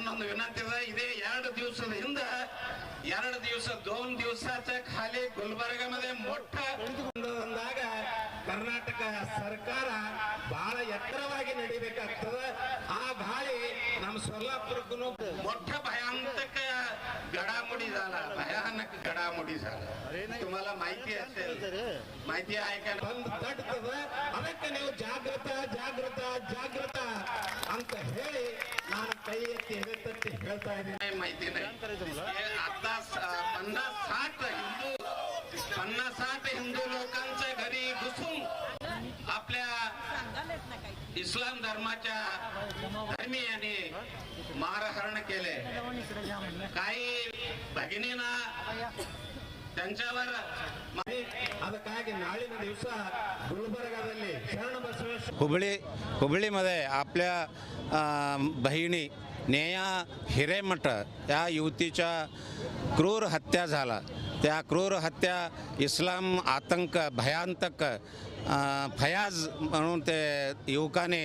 ನನ್ನೊಂದು ವಿನಂತಿ ಇದೆ. ಇದೇ ಎರಡು ದಿವಸದ ಹಿಂದ ಎರಡು ದಿವಸ ದೋನ್ ದಿವಸ ಖಾಲಿ ಗುಲ್ಬರ್ಗ ಮದೇ ಮೊಟ್ಟ. ಅಂದಾಗ ಕರ್ನಾಟಕ ಸರ್ಕಾರ ಬಹಳ ಎತ್ತರವಾಗಿ ನಡಿಬೇಕಾಗ್ತದ. ಆ ಬಾಳಿ ನಮ್ಮ ಸೊಲ್ಲಾಪುರಕ್ಕೂ ಮೊಟ್ಟ घडामोडी झाला तुम्हाला माहिती असेल माहिती आहे का ಬಂದ್ ತಡ್ತದ ಅದಕ್ಕೆ ನೀವು ಜಾಗೃತ ಜಾಗೃತ ಜಾಗೃತ ಅಂತ ಹೇಳಿ ನಾನು ಕೈ ಎತ್ತಿ ಎದೆತಟ್ಟಿ ಹೇಳ್ತಾ ಇದ್ದೀನಿ माहिती नाही हे आता स- पन्नास साठ हिंदू पन्नास साठ हिंदू लोकांच्या घरी घुसून आपल्या इस्लाम धर्माच्या धर्मीयांनी मारहरण केले काही भगिनींना त्यांच्यावर ಅದಕ್ಕಾಗಿ ನಾಳಿನ ದಿವಸ ಗುಲ್ಬರ್ಗಾದಲ್ಲಿ ಶರಣ ಬಸವೇಶ್ವರ हुबळी हुबळीमध्ये आपल्या अ, बहिणी नेया हिरेमठ या युवतीच्या क्रूर हत्या झाला त्या क्रूर हत्या इस्लाम आतंक भयांतक अ, फयाज म्हणून ते युवकाने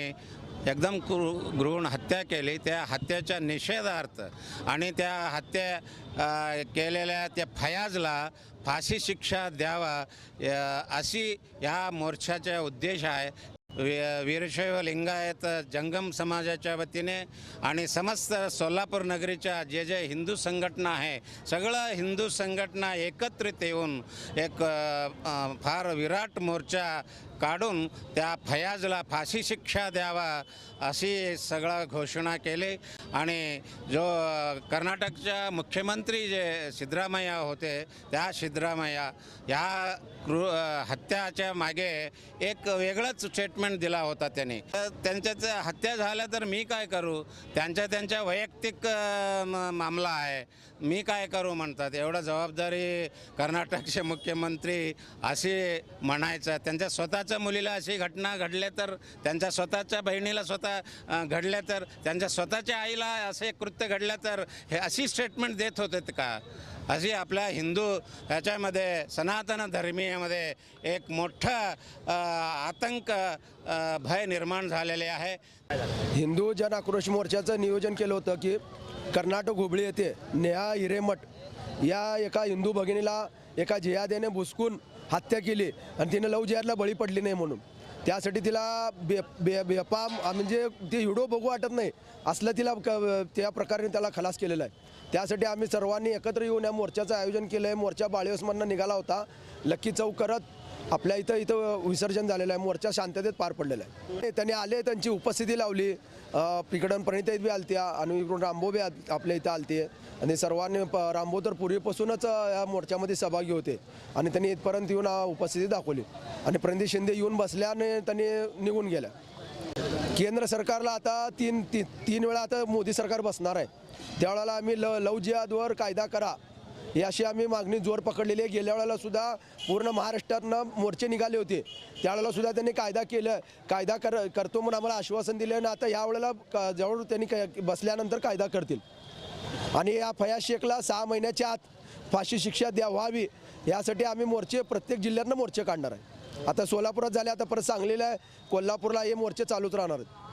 एकदम क्रू घृण हत्या केली. त्या हत्येच्या निषेधार्थ आणि त्या हत्या केलेल्या त्या फयाजला फाशी शिक्षा द्यावा अशी ह्या मोर्चाचा उद्देश आहे. वीरशैव लिंगायत जंगम समाजाच्या वतीने आणि समस्त सोलापूर नगरीच्या जे जे हिंदू संघटना आहे सगळं हिंदू संघटना एकत्रित येऊन एक फार विराट मोर्चा काढून त्या फयाजला फाशी शिक्षा द्यावा अशी सगळं घोषणा केली. आणि जो कर्नाटकच्या मुख्यमंत्री जे सिद्धरामय्या होते त्या सिद्धरामय्या ह्या कृ हत्याच्या मागे एक वेगळंच स्टेटमेंट दिला होता त्यांनी. तर त्यांच्याच हत्या झाल्या तर मी काय करू? त्यांच्या त्यांच्या वैयक्तिक म- मामला आहे. मी काय करू म्हणतात. एवढं जबाबदारी कर्नाटकचे मुख्यमंत्री असे म्हणायचं. त्यांच्या स्वतः स्वतःच्या मुलीला अशी घटना घडल्या तर त्यांच्या स्वतःच्या बहिणीला स्वतः घडल्या तर त्यांच्या स्वतःच्या आईला असे कृत्य घडल्या तर हे अशी स्टेटमेंट देत होते का? अशी आपल्या हिंदू ह्याच्यामध्ये सनातन धर्मीयमध्ये एक मोठं आतंक भय निर्माण झालेले आहे. हिंदू जन आक्रोश मोर्चाचं नियोजन केलं होतं की कर्नाटक हुबळी येथे नेहा हिरेमठ या एका हिंदू भगिनीला एका जियादेने भुसकून हत्या केली आणि तिने लव जिहादला बळी पडली नाही म्हणून. त्यासाठी तिला बे बे बेपाम म्हणजे ते हिडो बघू वाटत नाही. असलं तिला क त्या प्रकारे त्याला खलास केलेला आहे. त्यासाठी आम्ही सर्वांनी एकत्र येऊन या मोर्चाचं आयोजन केलं आहे मोर्चा बाळेवसमधनं निघाला होता. लक्की चौक करत आपल्या इथं इथं विसर्जन झालेलं आहे. मोर्चा शांततेत पार पडलेला आहे. त्यांनी आले त्यांची उपस्थिती लावली. अ, इकडून प्रणिताईत बी आलत्या आणि इकडून रामबो बी आपल्या इथं आलते. आणि सर्वांनी प रामबो तर पूर्वीपासूनच या मोर्चामध्ये सहभागी होते. आणि त्यांनी इथपर्यंत येऊन उपस्थिती दाखवली. आणि प्रणित शिंदे येऊन बसल्याने त्यांनी निघून गेल्या. केंद्र सरकारला आता तीन ती तीन वेळा आता मोदी सरकार बसणार आहे. त्यावेळेला आम्ही ल लव जिहादवर कायदा करा. ही अशी आम्ही मागणी जोर पकडलेली आहे. गेल्या वेळेला सुद्धा पूर्ण महाराष्ट्रातनं मोर्चे निघाले होते. त्यावेळेला सुद्धा त्यांनी कायदा केलं कायदा कर करतो म्हणून आम्हाला आश्वासन दिलं आणि आता यावेळेला क- जवळ त्यांनी बसल्यानंतर कायदा करतील. आणि या फया शेखला सहा महिन्याच्या आत फाशी शिक्षा द्या व्हावी यासाठी आम्ही मोर्चे प्रत्येक जिल्ह्यातनं मोर्चे काढणार आहे. आता सोलापुरात झाले आता परत सांगलीला आहे कोल्हापूरला हे मोर्चे चालूच राहणार आहेत.